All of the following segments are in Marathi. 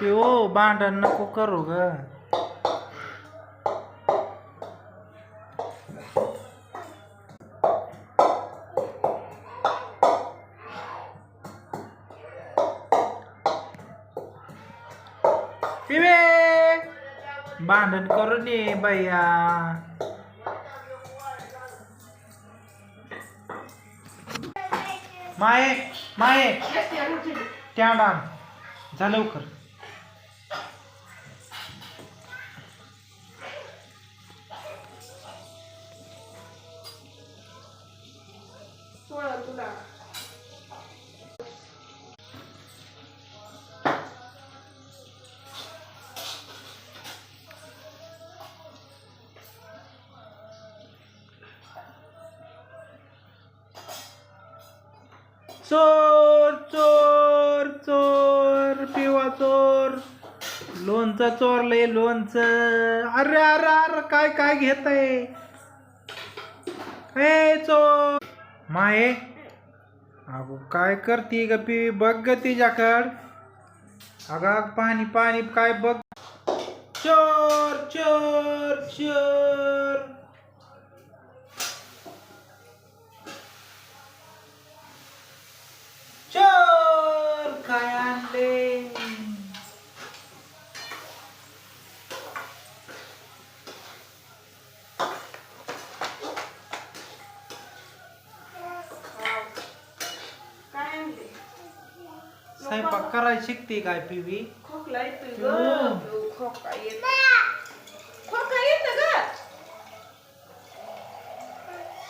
पिओ भांडण नको करू ग. पिवे भांडण करू नये बाया माये माये. त्या जा लवकर. तुला. चोर चोर चोर पिवा चोर. लोणचं चोरलंय लोणचं. अरे अरे अरे काय काय घेत आहे हे चोर. माये अगो काय करते ग पी? बघ ग तिच्याकड. अगं पाणी पाणी काय बघ. चोर चोर चोर चोर. स्वयंपाक करायला शिकते काय पिवी खोकला येतोय ग. पिऊ, खोका येत खोका येत ग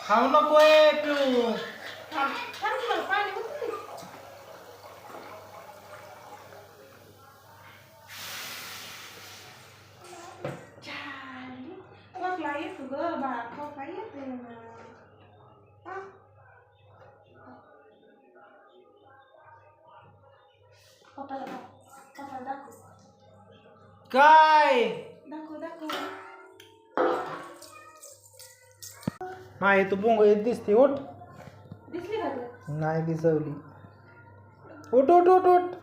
खाऊ नकोय पिऊ थांब थांब मला पाणी. झाली. खोकला येतो ग बाळा खोका येतो पप्पाला दाखव. पप्पाला दाखव. काय दाखव दाखव माही तू बोंग येत दिसते उठ दिसली का नाही दिसवली उठ उठ उठ उठ